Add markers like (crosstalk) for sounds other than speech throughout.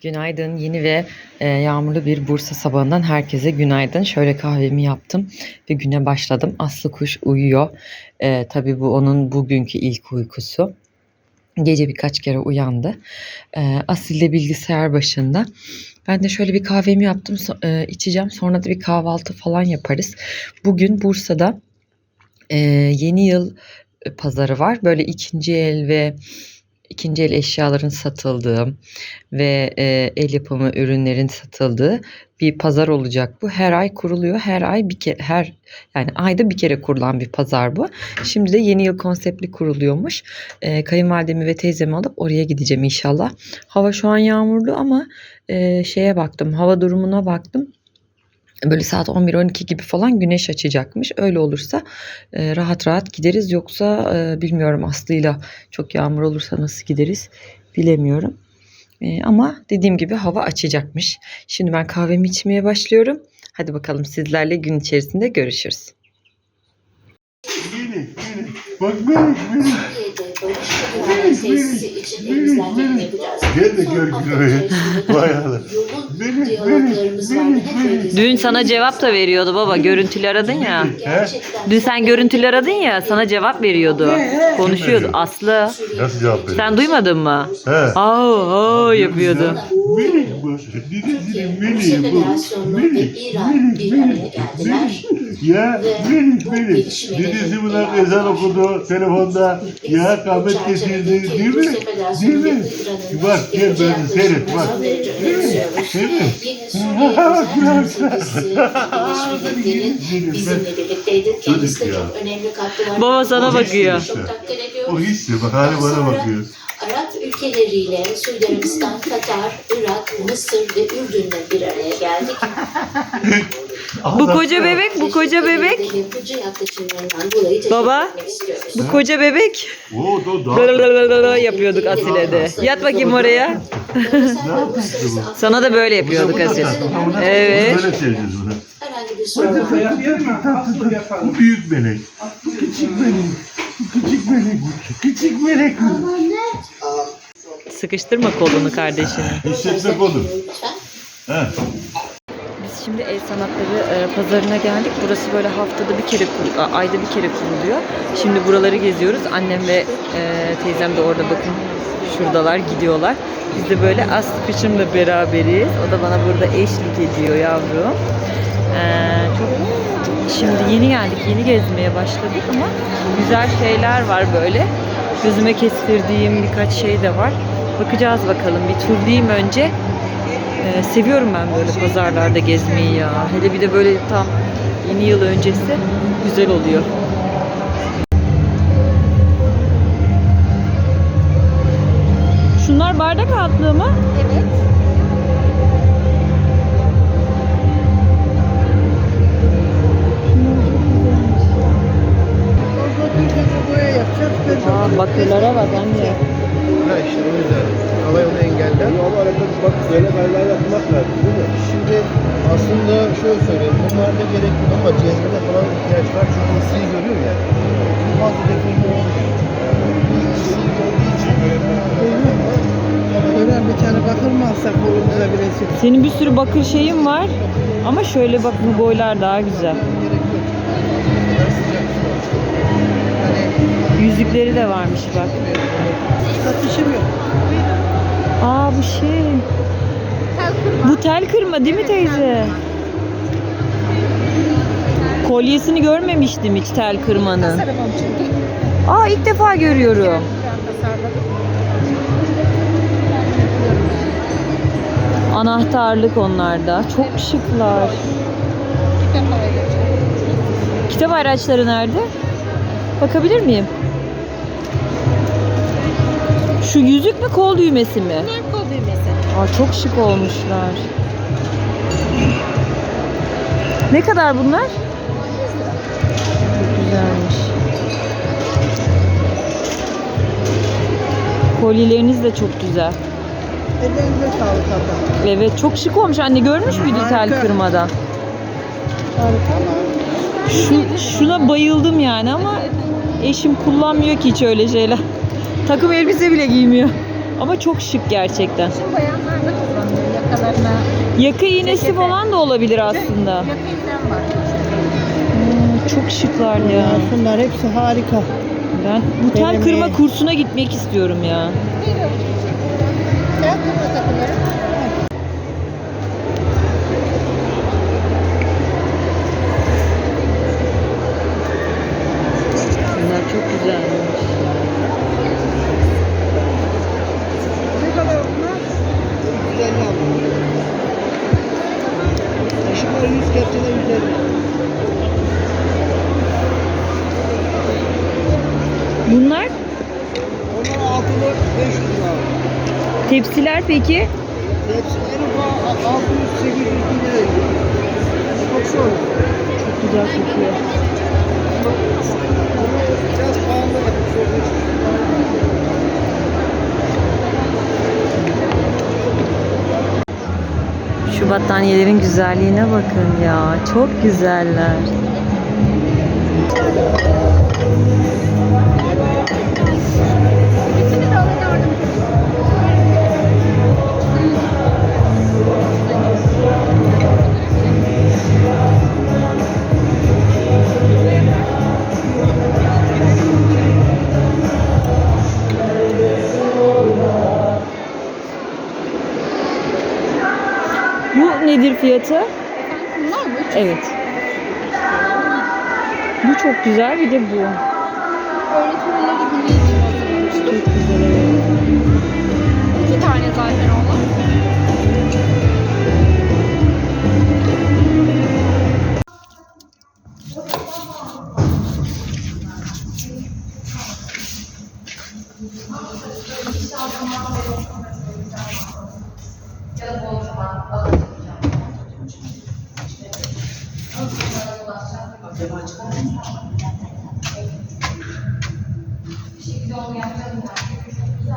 Günaydın. Yeni ve e, yağmurlu bir Bursa sabahından herkese günaydın. Şöyle kahvemi yaptım ve güne başladım. Aslı kuş uyuyor. E, tabii bu onun bugünkü ilk uykusu. Gece birkaç kere uyandı. E, Asil de bilgisayar başında. Ben de şöyle bir kahvemi yaptım. E, içeceğim. Sonra da bir kahvaltı falan yaparız. Bugün Bursa'da e, yeni yıl pazarı var. Böyle ikinci el ve ikinci el eşyaların satıldığı ve e, el yapımı ürünlerin satıldığı bir pazar olacak bu. Her ay kuruluyor. Her ay bir kere her yani ayda bir kere kurulan bir pazar bu. Şimdi de yeni yıl konseptli kuruluyormuş. E, kayınvalidemi ve teyzemi alıp oraya gideceğim inşallah. Hava şu an yağmurlu ama e, şeye baktım. Hava durumuna baktım. Böyle saat 11-12 gibi falan güneş açacakmış. Öyle olursa e, rahat rahat gideriz. Yoksa e, bilmiyorum Aslı'yla çok yağmur olursa nasıl gideriz bilemiyorum. E, ama dediğim gibi hava açacakmış. Şimdi ben kahvemi içmeye başlıyorum. Hadi bakalım sizlerle gün içerisinde görüşürüz. Bak Melek, Melek. Barış tesisi için elimizden geleni yapacağız. Gel de gör Gülo'yu. Vay Allah. Yoğun diyaloglarımız vardı. Hep öyle. Dün sana cevap da veriyordu baba. Görüntülü aradın ya. Gerçekten Dün sen görüntülü aradın ya sana cevap veriyordu. Konuşuyordu. Aslı. Nasıl cevap veriyor? Sen duymadın mı? He. Aa, aa yapıyordu. Melek bu. Melek bu. Federasyonu ve Melek, İran bir araya Melek, geldiler. Ya Melek. gelişmeleri Dedesi buna beraber- ezan okudu telefonda. Ya kahmet kesildi değil mi? Değil mi? Bak gel ben seyret bak. Değil mi? Yine Suriye gelişmeleri bizimle birlikteydi. Kendisi de Çocuk ya. Baba sana bakıyor. O hissi bak hala bana bakıyor. Arap ülkeleriyle Suudi Arabistan, Katar, Irak, Mısır ve Ürdün'le bir araya geldik. (laughs) Bu koca bebek, bu koca bebek. Baba. Bu koca bebek. Oo da daha. Lalalala yapıyorduk Asile'de. Yat bakayım oraya. Sana da böyle yapıyorduk Asil. Evet. Böyle seveceğiz bunu. Bu büyük melek. Bu küçük melek. Bu küçük melek. Bu küçük melek. Sıkıştırma kolunu kardeşini. Hissetmek olur. He. Şimdi el sanatları e, pazarına geldik. Burası böyle haftada bir kere, kur- ayda bir kere kuruluyor. Şimdi buraları geziyoruz. Annem ve e, teyzem de orada bakın. Şuradalar gidiyorlar. Biz de böyle Aslı kışımla beraberiz. O da bana burada eşlik ediyor yavrum. E, çok Şimdi yeni geldik, yeni gezmeye başladık ama güzel şeyler var böyle. Gözüme kestirdiğim birkaç şey de var. Bakacağız bakalım. Bir turlayayım önce. Ee, seviyorum ben böyle pazarlarda gezmeyi ya. Hele bir de böyle tam yeni yıl öncesi güzel oluyor. Şunlar bardak altlığı mı? Evet. Aa, bakırlara bak anne. Ha işte o yüzden. Havay onu engeller. Ama arada bak böyle haller yapmak lazım değil mi? Şimdi aslında şöyle söyleyeyim. Bunlarda gerek yok ama cezvede falan ihtiyaç var. Çünkü ısıyı görüyor ya. Çok fazla deforme olmuyor. Ömer bir tane bakır mı alsak kolumuza bilezik? Senin bir sürü bakır şeyin var. Ama şöyle bak bu boylar daha güzel. Yüzükleri de varmış bak. Satışım yok. Aa bu şey. Bu tel kırma değil mi teyze? Kolyesini görmemiştim hiç tel kırmanın. Çünkü. Aa ilk defa görüyorum. Anahtarlık onlarda. Çok şıklar. Kitap araçları nerede? Bakabilir miyim? Şu yüzük mü kol düğmesi mi? Bunlar kol düğmesi. Aa çok şık olmuşlar. Ne kadar bunlar? Çok güzelmiş. Kolyeleriniz de çok güzel. Ellerinize sağlık abla. Evet çok şık olmuş. Anne görmüş müydün tel Harika. kırmadan? Harika ama Şu, şuna bayıldım yani ama eşim kullanmıyor ki hiç öyle şeyler. Takım elbise bile giymiyor. Ama çok şık gerçekten. bayanlar da kullanıyor. Yaka iğnesi falan da olabilir aslında. Yakından var. Hmm, çok şıklar ya. Şunlar hepsi harika. Ben bu tel Benim kırma iyi. kursuna gitmek istiyorum ya. Sen kırma takıları. Tepsiler peki? Hepsi en ufak 600 800 bin lira. Çok zor. Çok güzel kokuyor. Biraz pahalı. Şu battaniyelerin güzelliğine bakın ya. Çok güzeller. Nedir fiyatı? Bunlar mı? Evet. Bu çok güzel bir de bu. Öğretmenleri günü için hazırlamıştım. Çok güzel evet. İki tane zaten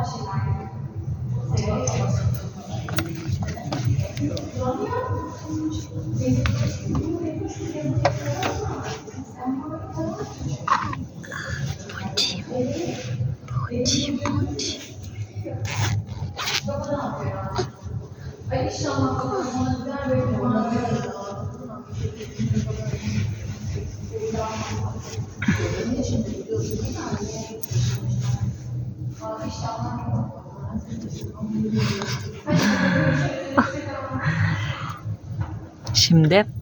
onlar. Şimdi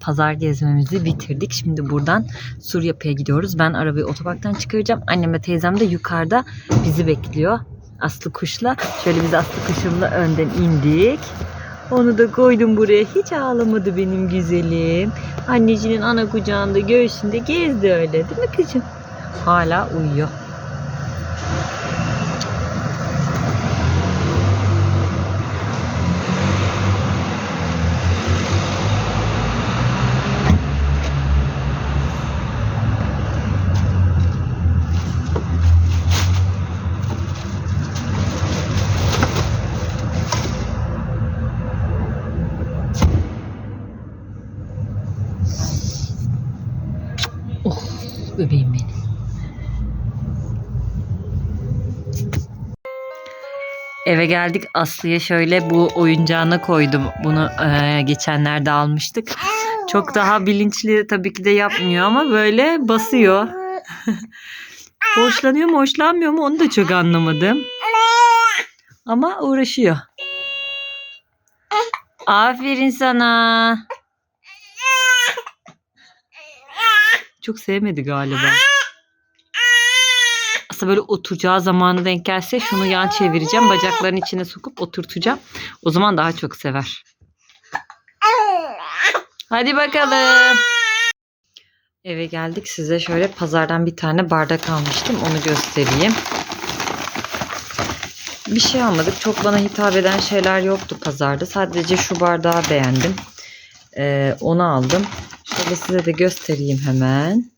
pazar gezmemizi bitirdik. Şimdi buradan Suryapı'ya gidiyoruz. Ben arabayı otoparktan çıkaracağım. Annem ve teyzem de yukarıda bizi bekliyor. Aslı kuşla. Şöyle biz Aslı kuşumla önden indik. Onu da koydum buraya. Hiç ağlamadı benim güzelim. Annecinin ana kucağında göğsünde gezdi öyle değil mi kızım? Hala uyuyor. Eve geldik Aslı'ya şöyle bu oyuncağına koydum. Bunu eee, geçenlerde almıştık. Çok daha bilinçli tabii ki de yapmıyor ama böyle basıyor. (laughs) hoşlanıyor mu hoşlanmıyor mu onu da çok anlamadım. Ama uğraşıyor. Aferin sana. Çok sevmedi galiba. Aslında böyle oturacağı zamanı denk gelse şunu yan çevireceğim. Bacaklarının içine sokup oturtacağım. O zaman daha çok sever. Hadi bakalım. Eve geldik. Size şöyle pazardan bir tane bardak almıştım. Onu göstereyim. Bir şey almadık. Çok bana hitap eden şeyler yoktu pazarda. Sadece şu bardağı beğendim. Ee, onu aldım. Şöyle size de göstereyim hemen.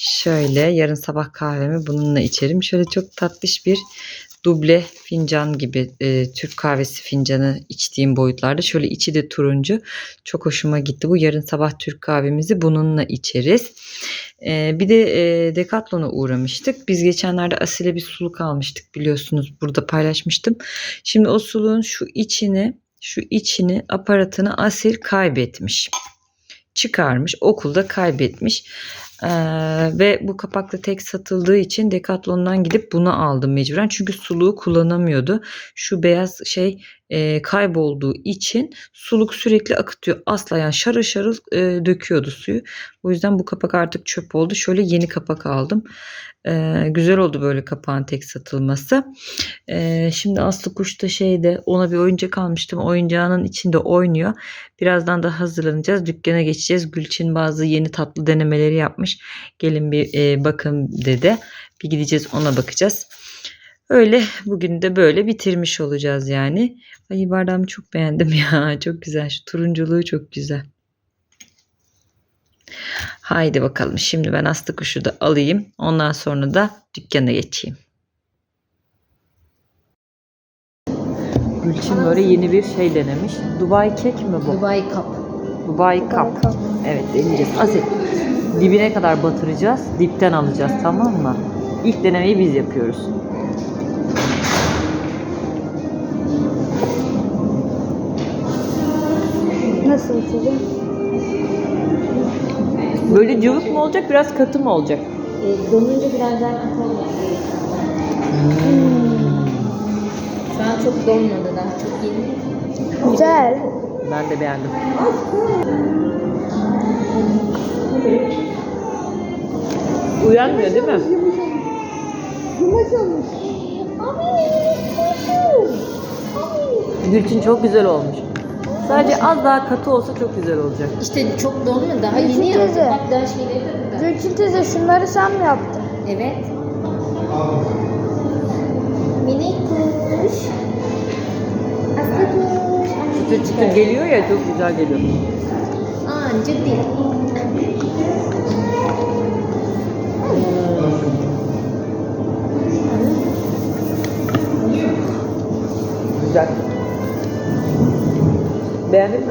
Şöyle yarın sabah kahvemi bununla içerim. Şöyle çok tatlış bir duble fincan gibi e, Türk kahvesi fincanı içtiğim boyutlarda. Şöyle içi de turuncu. Çok hoşuma gitti. Bu yarın sabah Türk kahvemizi bununla içeriz. E, bir de e, Decathlon'a uğramıştık. Biz geçenlerde Asile bir suluk almıştık biliyorsunuz. Burada paylaşmıştım. Şimdi o suluğun şu içini şu içini aparatını Asil kaybetmiş. Çıkarmış okulda kaybetmiş. Ee, ve bu kapaklı tek satıldığı için Decathlon'dan gidip bunu aldım mecburen. Çünkü suluğu kullanamıyordu. Şu beyaz şey e, kaybolduğu için suluk sürekli akıtıyor. Asla yani şarıl şarıl e, döküyordu suyu. O yüzden bu kapak artık çöp oldu. Şöyle yeni kapak aldım. Ee, güzel oldu böyle kapağın tek satılması. Ee, şimdi Aslı Kuş da şeyde ona bir oyuncak almıştım. Oyuncağının içinde oynuyor. Birazdan da hazırlanacağız. Dükkana geçeceğiz. Gülçin bazı yeni tatlı denemeleri yapmış. Gelin bir e, bakın dedi. Bir gideceğiz ona bakacağız. Öyle bugün de böyle bitirmiş olacağız yani. Ay bardağımı çok beğendim ya. (laughs) Çok güzel. Şu turunculuğu çok güzel. Haydi bakalım. Şimdi ben Aslı Kuşu da alayım. Ondan sonra da dükkana geçeyim. Gülçin böyle yeni bir şey denemiş. Dubai kek mi bu? Dubai Cup. Dubai Cup. Evet deneyeceğiz. Asil dibine kadar batıracağız. Dipten alacağız tamam mı? İlk denemeyi biz yapıyoruz. Nasıl içeceğim? Böyle cıvık mı olacak biraz katı mı olacak? E, donunca biraz daha katı oluyor. Şu an çok donmadı daha çok yeni. Güzel. Ben de beğendim. Uyanmıyor değil mi? Gülçin çok güzel olmuş. Sadece az daha katı olsa çok güzel olacak. İşte çok donmadı daha yeni Teyze. yaptım. Bak daha şeyleri de burada. Gülçin teyze şunları sen mi yaptın? Evet. Minik kuş. Aslı kuş. Çıtır çıtır geliyor ya çok güzel geliyor. Aa ciddi. olacak. Beğendin?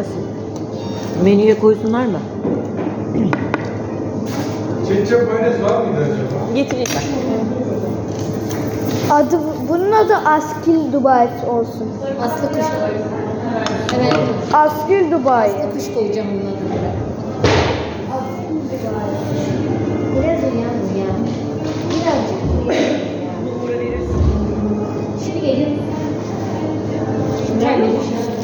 Menüye koysunlar mı? Ketçap mayonez var mıydı acaba? Getireyim ben. Adı, bunun adı Askil Dubai olsun. Aslı kuş. Evet. Askil Dubai. Aslı kuş koyacağım bunun adını. Askil Dubai. Birazcık. Şimdi gelin Thank you.